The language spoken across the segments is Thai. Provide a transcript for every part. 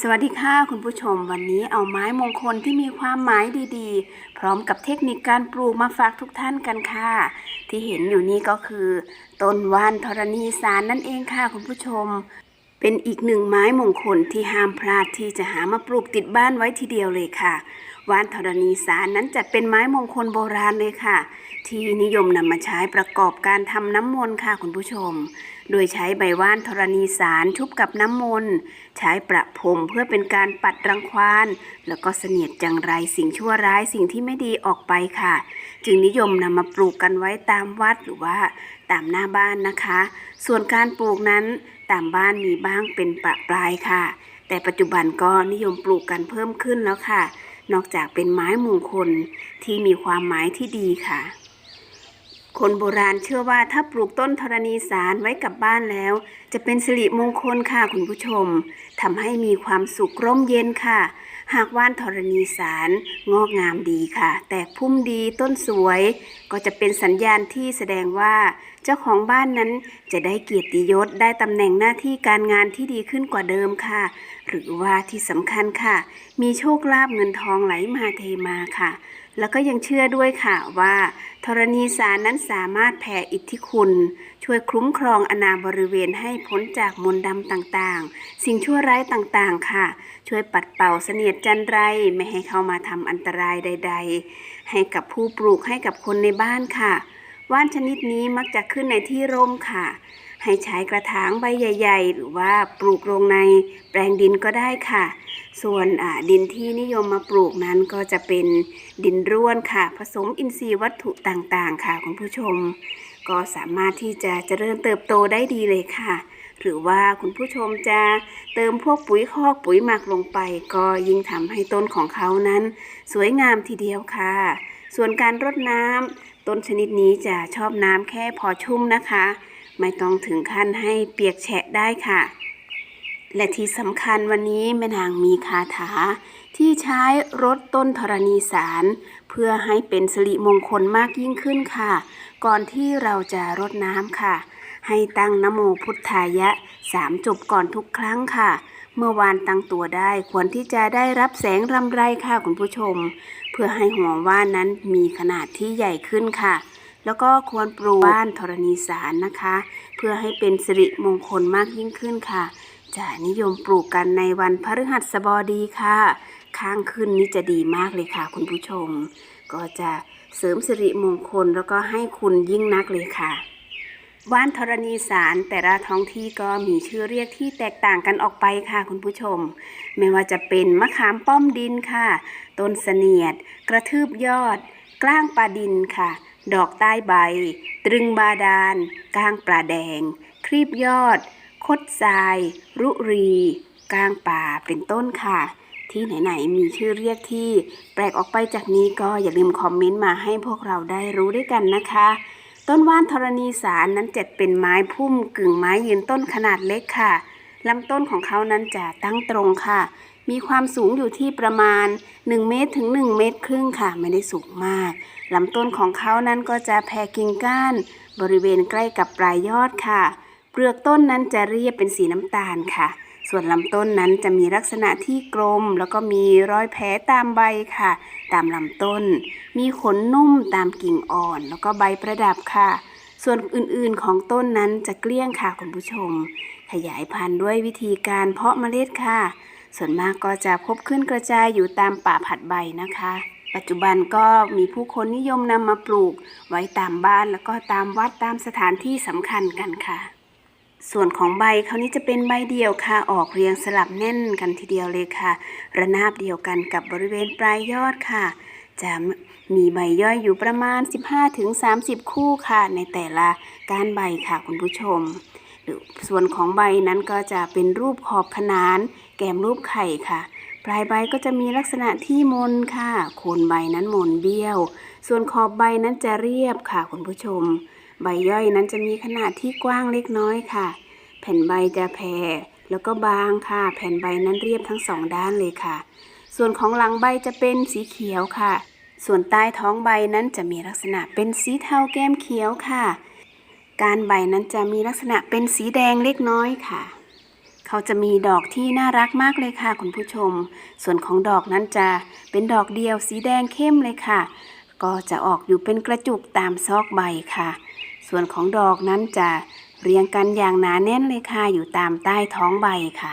สวัสดีค่ะคุณผู้ชม วันนี้เอาไม้มงคลที่มีความหมายดีๆ พร้อมกับเทคนิคการปลูกมาฝากทุกท่านกันค่ะ ที่เห็นอยู่นี่ก็คือต้นว่านธรณีสารนั่นเองค่ะคุณผู้ชม เป็นอีกหนึ่งไม้มงคลที่ห้ามพลาดที่จะหามาปลูกติดบ้านไว้ทีเดียวเลยค่ะว่านธรณีสารนั้นจัดเป็นไม้มงคลโบราณเลยค่ะ ที่นิยมนำมาใช้ประกอบการทำน้ำมนต์ค่ะคุณผู้ชม โดยใช้ใบว่านธรณีสารชุบกับน้ำมนต์ใช้ประพรมเพื่อเป็นการปัดรังควาน แล้วก็เสนียดจังไรสิ่งชั่วร้ายสิ่งที่ไม่ดีออกไปค่ะ จึงนิยมนำมาปลูกกันไว้ตามวัดหรือว่าตามหน้าบ้านนะคะ ส่วนการปลูกนั้นตามบ้านมีบ้างเป็นประปรายค่ะ แต่ปัจจุบันก็นิยมปลูกกันเพิ่มขึ้นแล้วค่ะ นอกจากเป็นไม้มงคลที่มีความหมายที่ดีค่ะ คนโบราณเชื่อว่าถ้าปลูกต้นธรณีสารไว้กับบ้านแล้ว จะเป็นสิริมงคลค่ะคุณผู้ชมทำให้มีความสุขร่มเย็นค่ะ หากว่านธรณีสารงอกงามดีค่ะ แตกพุ่มดีต้นสวย ก็จะเป็นสัญญาณที่แสดงว่า เจ้าของบ้านนั้นจะได้เกียรติยศได้ตำแหน่งหน้าที่การงานที่ดีขึ้นกว่าเดิมค่ะ หรือว่าที่สำคัญค่ะ มีโชคลาภเงินทองไหลมาเทมาค่ะ แล้วก็ยังเชื่อด้วยค่ะว่าธรณีสารนั้นสามารถแผ่อิทธิคุณ ช่วยคุ้มครองอนาบริเวณให้พ้นจากมนต์ดำต่างๆ สิ่งชั่วร้ายต่างๆค่ะ ช่วยปัดเป่าเสนียดจันไรไม่ให้เข้ามาทำอันตรายใด ๆ ให้กับผู้ปลูกให้กับคนในบ้านค่ะ ว่านชนิดนี้มักจะขึ้นในที่ร่มค่ะ ให้ใช้กระถางใบใหญ่ ๆ หรือว่าปลูกลงในแปลงดินก็ได้ค่ะ ส่วนดินที่นิยมมาปลูกนั้นก็จะเป็นดินร่วนค่ะ ผสมอินทรีย์วัตถุต่างๆ ค่ะคุณผู้ชม ก็สามารถที่จะเจริญเติบโตได้ดีเลยค่ะหรือว่าคุณผู้ชมจะเติมพวกปุ๋ยคอกปุ๋ยหมักลงไป ก็ยิ่งทำให้ต้นของเขานั้น สวยงามทีเดียวค่ะ ส่วนการรดน้ำต้นชนิดนี้จะชอบน้ำแค่พอชุ่มนะคะ ไม่ต้องถึงขั้นให้เปียกแฉะได้ค่ะ และที่สำคัญวันนี้แม่นางมีคาถา ที่ใช้รดต้นธรณีสาร เพื่อให้เป็นสิริมงคลมากยิ่งขึ้นค่ะ ก่อนที่เราจะรดน้ำค่ะ ให้ตั้งนโมพุทธายะสามจบก่อนทุกครั้งค่ะเมื่อวานตั้งตัวได้ควรที่จะได้รับแสงรำไรค่ะคุณผู้ชม เพื่อให้หัวว่านนั้นมีขนาดที่ใหญ่ขึ้นค่ะ แล้วก็ควรปลูกบ้านธรณีสารนะคะ เพื่อให้เป็นสิริมงคลมากยิ่งขึ้นค่ะ จะนิยมปลูกกันในวันพฤหัสบดีค่ะ ข้างขึ้นนี้จะดีมากเลยค่ะ คุณผู้ชม ก็จะเสริมสิริมงคลแล้วก็ให้คุณยิ่งนักเลยค่ะว่านธรณีสารแต่ละท้องที่ก็มีชื่อเรียกที่แตกต่างกันออกไปค่ะคุณผู้ชม ไม่ว่าจะเป็นมะขามป้อมดินค่ะ ต้นเสนียด กระทืบยอด กล้างปลาดินค่ะ ดอกใต้ใบ ตรึงบาดาลก้างปลาแดง ครีบยอด คดทราย รุรีก้างป่าเป็นต้นค่ะ ที่ไหนๆมีชื่อเรียกที่ แปลกออกไปจากนี้ก็อย่าลืมคอมเมนต์มาให้พวกเราได้รู้ด้วยกันนะคะ ต้นว่านธรณีสารนั้นจัดเป็นไม้พุ่มกึ่งไม้ยืนต้นขนาดเล็กค่ะ ลำต้นของเขานั้นจะตั้งตรงค่ะ มีความสูงอยู่ที่ประมาณ 1 เมตรถึง 1 เมตรครึ่งค่ะ ไม่ได้สูงมากลำต้นของเขานั้นก็จะแผ่กิ่งก้าน บริเวณใกล้กับปลายยอดค่ะ เปลือกต้นนั้นจะเรียบเป็นสีน้ำตาลค่ะ ส่วนลำต้นนั้นจะมีลักษณะที่กลม แล้วก็มีรอยแผลตามใบค่ะ ตามลำต้น มีขนนุ่มตามกิ่งอ่อน แล้วก็ใบประดับค่ะ ส่วนอื่นๆของต้นนั้นจะเกลี้ยงค่ะคุณผู้ชม ขยายพันธุ์ด้วยวิธีการเพาะเมล็ดค่ะ ส่วนมากก็จะพบขึ้นกระจายอยู่ตามป่าผัดใบนะคะ ปัจจุบันก็มีผู้คนนิยมนำมาปลูก ไว้ตามบ้านแล้วก็ตามวัดตามสถานที่สำคัญกันค่ะ ส่วนของใบเขานี้จะเป็นใบเดียวค่ะ ออกเรียงสลับแน่นกันทีเดียวเลยค่ะ ระนาบเดียวกันกับบริเวณปลายยอดค่ะ จะมีใบย่อยอยู่ประมาณ 15-30 คู่ค่ะ ในแต่ละก้านใบค่ะคุณผู้ชมหรือส่วนของใบนั้นก็จะเป็นรูปขอบขนาน แกมรูปไข่ค่ะ ปลายใบก็จะมีลักษณะที่มนค่ะโคนใบนั้นมนเบี้ยว ส่วนขอบใบนั้นจะเรียบค่ะคุณผู้ชม ใบย่อยนั้นจะมีขนาดที่กว้างเล็กน้อยค่ะ แผ่นใบจะแผ่แล้วก็บางค่ะ แผ่นใบนั้นเรียบทั้งสองด้านเลยค่ะ ส่วนของหลังใบจะเป็นสีเขียวค่ะ ส่วนใต้ท้องใบนั้นจะมีลักษณะเป็นสีเทาแก้มเขียวค่ะ การใบนั้นจะมีลักษณะเป็นสีแดงเล็กน้อยค่ะ เขาจะมีดอกที่น่ารักมากเลยค่ะ คุณผู้ชม ส่วนของดอกนั้นจะเป็นดอกเดียวสีแดงเข้มเลยค่ะ ก็จะออกอยู่เป็นกระจุกตามซอกใบค่ะ ส่วนของดอกนั้นจะเรียงกันอย่างหนาแน่นเลยค่ะอยู่ตามใต้ท้องใบค่ะ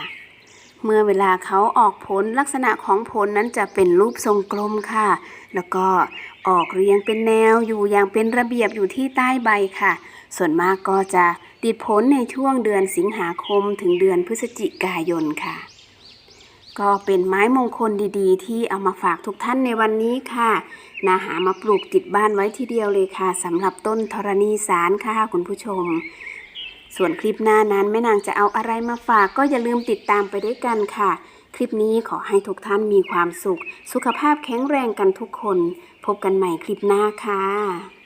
เมื่อเวลาเขาออกผลลักษณะของผลนั้นจะเป็นรูปทรงกลมค่ะ แล้วก็ออกเรียงเป็นแนวอยู่อย่างเป็นระเบียบอยู่ที่ใต้ใบค่ะ ส่วนมากก็จะติดผลในช่วงเดือนสิงหาคมถึงเดือนพฤศจิกายนค่ะ ก็เป็นไม้มงคลดีๆ ที่เอามาฝากทุกท่านในวันนี้ค่ะนาหามาปลูกติดบ้านไว้ทีเดียวเลยค่ะสำหรับต้นธรณีสารค่ะคุณผู้ชม ส่วนคลิปหน้านั้นแม่นางจะเอาอะไรมาฝากก็อย่าลืมติดตามไปด้วยกันค่ะ คลิปนี้ขอให้ทุกท่านมีความสุข สุขภาพแข็งแรงกันทุกคน พบกันใหม่คลิปหน้าค่ะ